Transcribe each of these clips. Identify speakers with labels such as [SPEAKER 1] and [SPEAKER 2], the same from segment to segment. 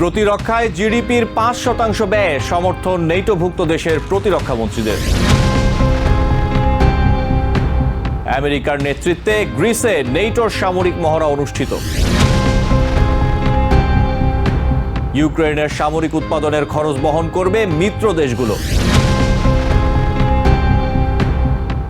[SPEAKER 1] প্রতিরক্ষায় জিডিপির পাঁচ শতাংশ ব্যয় সমর্থন নেটোভুক্ত দেশের প্রতিরক্ষা মন্ত্রীদের আমেরিকার নেতৃত্বে গ্রিসে নেটোর সামরিক মহড়া অনুষ্ঠিত। ইউক্রেনের সামরিক উৎপাদনের খরচ বহন করবে মিত্র দেশগুলো।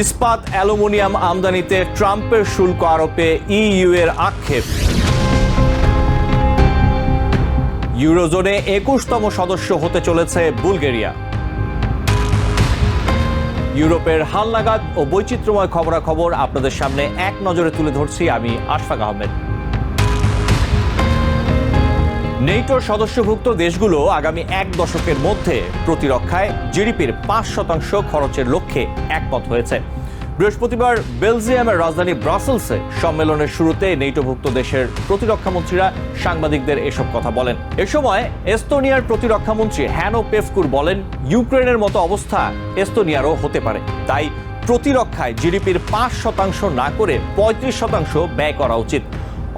[SPEAKER 1] ইস্পাত অ্যালুমিনিয়াম আমদানিতে ট্রাম্পের শুল্ক আরোপে ইইউ এর আক্ষেপ। ইউরোজোনে একুশতম সদস্য হতে চলেছে বুলগেরিয়া। ইউরোপের হালনাগাদ ও বৈচিত্র্যময় খবরাখবর আপনাদের সামনে এক নজরে তুলে ধরছি আমি আশফাক আহমেদ। নেটোর সদস্যভুক্ত দেশগুলো আগামী এক দশকের মধ্যে প্রতিরক্ষায় জিডিপির পাঁচ শতাংশ খরচের লক্ষ্যে একমত হয়েছে। বৃহস্পতিবার বেলজিয়ামের রাজধানী ব্রাসেলসে সম্মেলনের শুরুতে নেটোভুক্ত দেশের প্রতিরক্ষা মন্ত্রীরা সাংবাদিকদের এসব কথা বলেন। এ সময় এস্তোনিয়ার প্রতিরক্ষা মন্ত্রী হ্যানো পেফকুর বলেন, ইউক্রেনের মতো অবস্থা এস্তোনিয়ারও হতে পারে। তাই প্রতিরক্ষায় জিডিপির পাঁচ শতাংশ না করে পঁয়ত্রিশ শতাংশ ব্যয় করা উচিত।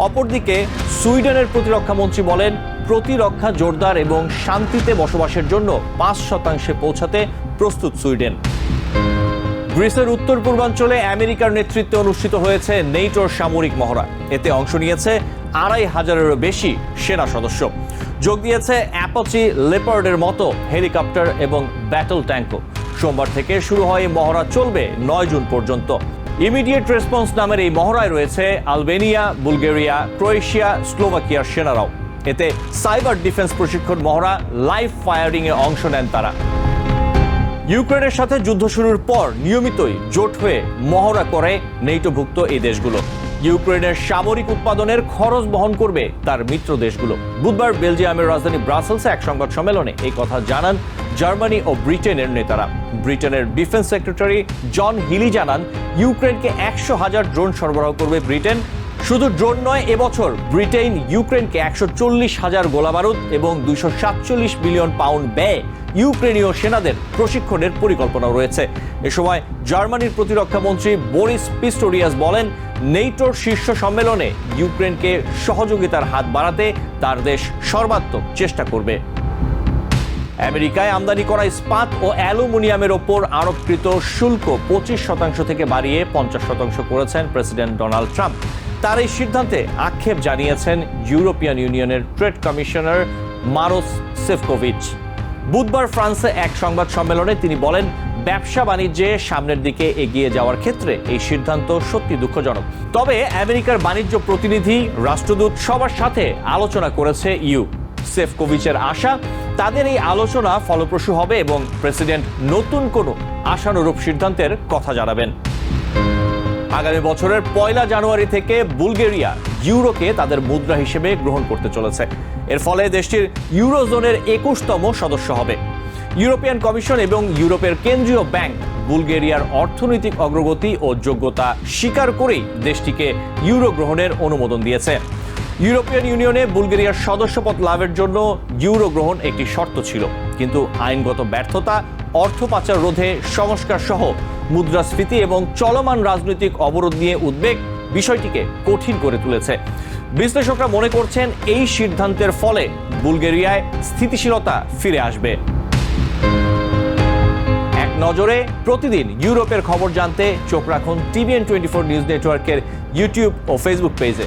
[SPEAKER 1] অপরদিকে সুইডেনের প্রতিরক্ষা মন্ত্রী বলেন, প্রতিরক্ষা জোরদার এবং শান্তিতে বসবাসের জন্য পাঁচ শতাংশে পৌঁছাতে প্রস্তুত সুইডেন। গ্রিসের উত্তর পূর্বাঞ্চলে আমেরিকার নেতৃত্বে অনুষ্ঠিত হয়েছে নেইটোর সামরিক মহড়া। এতে অংশ নিয়েছে আড়াই হাজারেরও বেশি সেনা সদস্য। যোগ দিয়েছে অ্যাপচি লেপার্ডের মতো হেলিকপ্টার এবং ব্যাটল ট্যাঙ্কও। সোমবার থেকে শুরু হয় এই মহড়া চলবে নয় জুন পর্যন্ত। ইমিডিয়েট রেসপন্স নামের এই মহড়ায় রয়েছে আলবেনিয়া, বুলগেরিয়া, ক্রোয়েশিয়া স্লোভাকিয়ার সেনারাও। এতে সাইবার ডিফেন্স প্রশিক্ষণ মহড়া লাইভ ফায়ারিংয়ে অংশ নেন তারা। ইউক্রেনের সাথে যুদ্ধ শুরুর পর নিয়মিতই জোট হয়ে মহড়া করে নেটোভুক্ত এই দেশগুলো। ইউক্রেনের সামরিক উৎপাদনের খরচ বহন করবে তার মিত্র দেশগুলো। বুধবার বেলজিয়ামের রাজধানী ব্রাসেলসে এক সংবাদ সম্মেলনে এই কথা জানান জার্মানি ও ব্রিটেনের নেতারা। ব্রিটেনের ডিফেন্স সেক্রেটারি জন হিলি জানান, ইউক্রেনকে একশো হাজার ড্রোন সরবরাহ করবে ব্রিটেন শুধু ড্রোন নয়, এবছর ব্রিটেন ইউক্রেনকে একশো চল্লিশ হাজার গোলাবারুদ এবং দুইশো সাতচল্লিশ মিলিয়ন পাউন্ড ব্যয় ইউক্রেনীয় সেনাদের প্রশিক্ষণের পরিকল্পনা রয়েছে। এ সময় জার্মানির প্রতিরক্ষা মন্ত্রী বরিস পিস্টোরিয়াস বলেন, নেইটোর শীর্ষ সম্মেলনে ইউক্রেনকে সহযোগিতার হাত বাড়াতে তার দেশ সর্বাত্মক চেষ্টা করবে। আমেরিকায় আমদানি করা ইস্পাত ও অ্যালুমিনিয়ামের ওপর আরোপকৃত শুল্ক পঁচিশ শতাংশ থেকে বাড়িয়ে পঞ্চাশ শতাংশ করেছেন প্রেসিডেন্ট ডোনাল্ড ট্রাম্প। তার এই সিদ্ধান্তে আক্ষেপ জানিয়েছেন ইউরোপিয়ান ইউনিয়নের ট্রেড কমিশনার মারোস সেফকোভিচ। বুধবার ফ্রান্সে এক সংবাদ সম্মেলনে তিনি বলেন, ব্যবসা বাণিজ্যে সামনের দিকে এগিয়ে যাওয়ার ক্ষেত্রে এই সিদ্ধান্ত সত্যি দুঃখজনক। তবে আমেরিকার বাণিজ্য প্রতিনিধি, রাষ্ট্রদূত সবার সাথে আলোচনা করেছে ইউ। সেফকোভিচের আশা, তাদের এই আলোচনা ফলপ্রসূ হবে এবং প্রেসিডেন্ট নতুন কোনো আশানুরূপ সিদ্ধান্তের কথা জানাবেন। আগামী বছরের পয়লা জানুয়ারি থেকে বুলগেরিয়া ইউরোকে তাদের মুদ্রা হিসেবে গ্রহণ করতে চলেছে। এর ফলে দেশটির ইউরোজোনের একুশতম সদস্য হবে। ইউরোপিয়ান কমিশন এবং ইউরোপের কেন্দ্রীয় ব্যাংক বুলগেরিয়ার অর্থনৈতিক অগ্রগতি ও যোগ্যতা স্বীকার করেই দেশটিকে ইউরো গ্রহণের অনুমোদন দিয়েছে। ইউরোপিয়ান ইউনিয়নে বুলগেরিয়ার সদস্যপদ লাভের জন্য ইউরো গ্রহণ একটি শর্ত ছিল। কিন্তু আইনগত ব্যর্থতা, অর্থ পাচার রোধে সংস্কার সহ মুদ্রাস্ফীতি এবং চলমান রাজনৈতিক অবরোধ নিয়ে উদ্বেগ বিষয়টিকে কঠিন করে তুলেছে। বিশ্লেষকরা মনে করছেন এই সিদ্ধান্তের ফলে বুলগেরিয়ায় স্থিতিশীলতা ফিরে আসবে। এক নজরে প্রতিদিন ইউরোপের খবর জানতে চোখ রাখুন টিভিএন টোয়েন্টি ফোর নিউজ নেটওয়ার্কের ইউটিউব ও ফেসবুক পেজে।